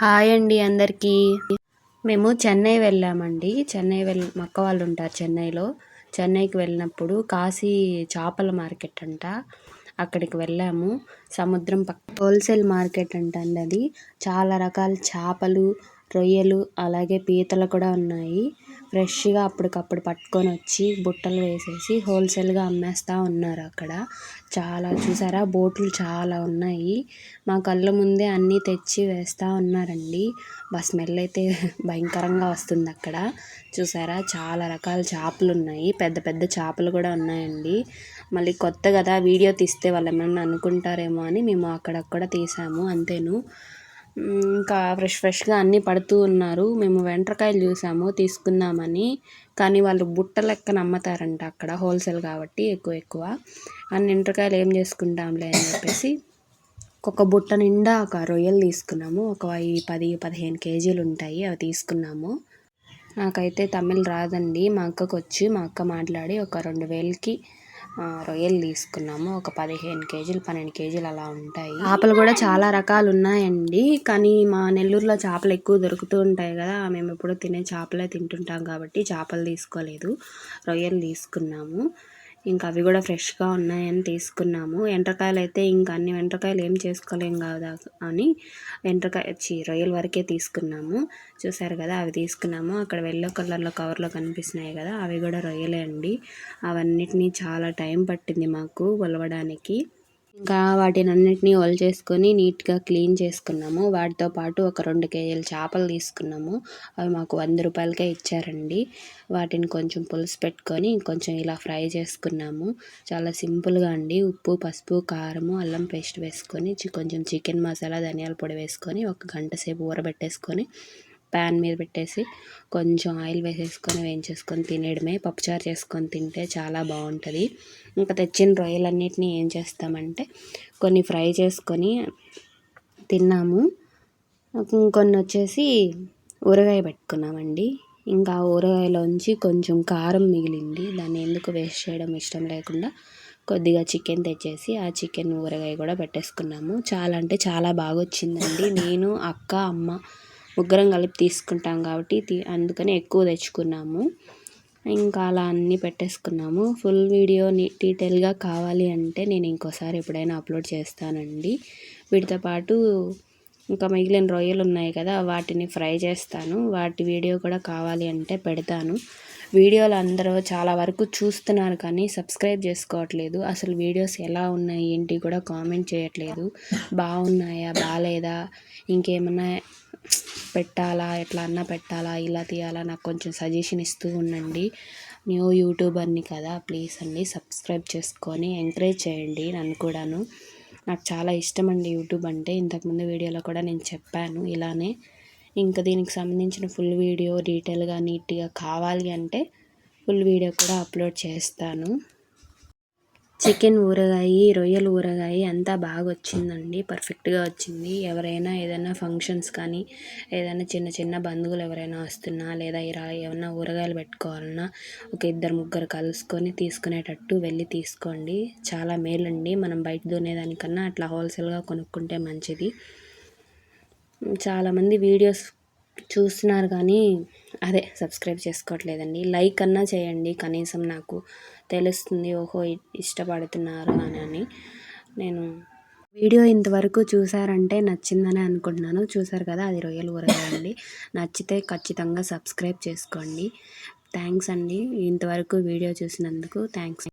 Hi అండి అందరికీ. మేము చెన్నై వెళ్ళామండి. చెన్నై వెళ్ళి మక్క వాళ్ళు ఉంటారు చెన్నైలో. చెన్నైకి వెళ్ళినప్పుడు కాశీ చేపల మార్కెట్ అంట. అక్కడికి వెళ్ళాము. సముద్రం పక్క హోల్సేల్ మార్కెట్ అంట అండి అది. చాలా రకాల చేపలు రొయ్యలు అలాగే పీతలు కూడా ఉన్నాయి. ఫ్రెష్గా అప్పటికప్పుడు పట్టుకొని వచ్చి బుట్టలు వేసేసి హోల్సేల్గా అమ్మేస్తూ ఉన్నారు అక్కడ. చాలా చూసారా? బోట్లు చాలా ఉన్నాయి. మా కళ్ళ ముందే అన్నీ తెచ్చి వేస్తూ ఉన్నారండి. బా స్మెల్ అయితే భయంకరంగా వస్తుంది అక్కడ. చూసారా? చాలా రకాల చేపలు ఉన్నాయి. పెద్ద పెద్ద చేపలు కూడా ఉన్నాయండి. మళ్ళీ కొత్త కదా వీడియో తీస్తే వాళ్ళు ఏమన్నా అనుకుంటారేమో అని మేము అక్కడక్కడ తీసాము అంతేను. ఇంకా ఫ్రెష్ ఫ్రెష్గా అన్నీ పడుతూ ఉన్నారు. మేము వెంట్రకాయలు చూసాము తీసుకుందామని కానీ వాళ్ళు బుట్ట లెక్కన అమ్ముతారంట అక్కడ హోల్సేల్ కాబట్టి ఎక్కువ ఎక్కువ. అన్ని ఎంట్రకాయలు ఏం చేసుకుంటాంలే అని చెప్పేసి ఒక బుట్ట నిండా ఒక రొయ్యలు తీసుకున్నాము. ఒక పది పదిహేను కేజీలు ఉంటాయి అవి తీసుకున్నాము. నాకైతే తమిళ్ రాదండి. మా అక్కకు వచ్చి మా అక్క మాట్లాడి ఒక రెండు వేలకి రొయ్యలు తీసుకున్నాము. ఒక పదిహేను కేజీలు పన్నెండు కేజీలు అలా ఉంటాయి. చేపలు కూడా చాలా రకాలు ఉన్నాయండి కానీ మా నెల్లూరులో చేపలు ఎక్కువ దొరుకుతూ ఉంటాయి కదా మేము ఎప్పుడూ తినే చేపలే తింటుంటాం కాబట్టి చేపలు తీసుకోలేదు. రొయ్యలు తీసుకున్నాము. ఇంకా అవి కూడా ఫ్రెష్గా ఉన్నాయని తీసుకున్నాము. ఎండ్రకాయలు అయితే ఇంకా అన్ని వెంట్రకాయలు ఏం చేసుకోలేం కదా అని వెంట్రకాయ చి రొయ్యల వరకే తీసుకున్నాము. చూసారు కదా అవి తీసుకున్నాము. అక్కడ వెల్లో కలర్లో కవర్లో కనిపిస్తున్నాయి కదా అవి కూడా రొయ్యలే అండి. అవన్నిటినీ చాలా టైం పట్టింది మాకు కొలవడానికి ఇంకా వాటిని అన్నిటినీ చేసుకొని నీట్గా క్లీన్ చేసుకున్నాము. వాటితో పాటు ఒక రెండు కేజీల చేపలు తీసుకున్నాము. అవి మాకు వంద రూపాయలకే ఇచ్చారండి. వాటిని కొంచెం పులుసు పెట్టుకొని కొంచెం ఇలా ఫ్రై చేసుకున్నాము. చాలా సింపుల్గా అండి. ఉప్పు పసుపు కారము అల్లం పేస్ట్ వేసుకొని కొంచెం చికెన్ మసాలా ధనియాల పొడి వేసుకొని ఒక గంట సేపు ఊరబెట్టేసుకొని ప్యాన్ మీద పెట్టేసి కొంచెం ఆయిల్ వేసేసుకొని వేయించేసుకొని తినేయడమే. పప్పుచారు చేసుకొని తింటే చాలా బాగుంటుంది. ఇంకా తెచ్చిన రొయ్యలన్నిటిని ఏం చేస్తామంటే కొన్ని ఫ్రై చేసుకొని తిన్నాము. ఇంకొన్ని వచ్చేసి ఊరగాయ పెట్టుకున్నామండి. ఇంకా ఊరగాయలోంచి కొంచెం కారం మిగిలింది. దాన్ని ఎందుకు వేస్ట్ చేయడం ఇష్టం లేకుండా కొద్దిగా చికెన్ తెచ్చేసి ఆ చికెన్ ఊరగాయ కూడా పెట్టేసుకున్నాము. చాలా అంటే చాలా బాగా వచ్చిందండి నేను అక్క అమ్మ ముగ్గురం కలిపి తీసుకుంటాం కాబట్టి అందుకని ఎక్కువ తెచ్చుకున్నాము. ఇంకా అలా అన్నీ పెట్టేసుకున్నాము. ఫుల్ వీడియో డీటెయిల్గా కావాలి అంటే నేను ఇంకోసారి ఎప్పుడైనా అప్లోడ్ చేస్తానండి. వీటితో పాటు ఇంకా మిగిలిన రొయ్యలు ఉన్నాయి కదా వాటిని ఫ్రై చేస్తాను. వాటి వీడియో కూడా కావాలి అంటే పెడతాను. వీడియోలు అందరూ చాలా వరకు చూస్తున్నారు కానీ సబ్స్క్రైబ్ చేసుకోవట్లేదు. అసలు వీడియోస్ ఎలా ఉన్నాయి ఏంటి కూడా కామెంట్ చేయట్లేదు. బాగున్నాయా బాగాలేదా ఇంకేమన్నా పెట్టాలా ఎట్లా అన్నా పెట్టాలా ఇలా తీయాలా నాకు కొంచెం సజెషన్ ఇస్తూ ఉండండి. న్యూ యూట్యూబర్ని కదా ప్లీజ్ అండి సబ్స్క్రైబ్ చేసుకొని ఎంకరేజ్ చేయండి నన్ను కూడాను. నాకు చాలా ఇష్టం అండి యూట్యూబ్ అంటే ఇంతకుముందు వీడియోలో కూడా నేను చెప్పాను ఇలానే. ఇంకా దీనికి సంబంధించిన ఫుల్ వీడియో డీటెయిల్గా నీట్గా కావాలి అంటే ఫుల్ వీడియో కూడా అప్లోడ్ చేస్తాను. చికెన్ ఊరగాయ రొయ్యల ఊరగాయ అంతా బాగా వచ్చిందండి పర్ఫెక్ట్గా వచ్చింది. ఎవరైనా ఏదైనా ఫంక్షన్స్ కానీ ఏదైనా చిన్న చిన్న బంధువులు ఎవరైనా వస్తున్నా లేదా ఇలా ఏమన్నా ఊరగాయలు పెట్టుకోవాలన్నా ఒక ఇద్దరు ముగ్గురు కలుసుకొని తీసుకునేటట్టు వెళ్ళి తీసుకోండి. చాలా మేలండి. మనం బయట దున్నేదానికన్నా అట్లా హోల్సేల్గా కొనుక్కుంటే మంచిది. చాలామంది వీడియోస్ చూస్తున్నారు కానీ అదే సబ్స్క్రైబ్ చేసుకోవట్లేదండి. లైక్ అన్నా చేయండి కనీసం నాకు. తెలుస్తుంది ఓహో ఇష్టపడుతున్నారు అని అని. నేను వీడియో ఇంతవరకు చూసారంటే నచ్చిందని అనుకుంటున్నాను. చూసారు కదా అది రొయ్యలు ఊరగాయండి నచ్చితే ఖచ్చితంగా సబ్స్క్రైబ్ చేసుకోండి. థ్యాంక్స్ అండి. ఇంతవరకు వీడియో చూసినందుకు థ్యాంక్స్.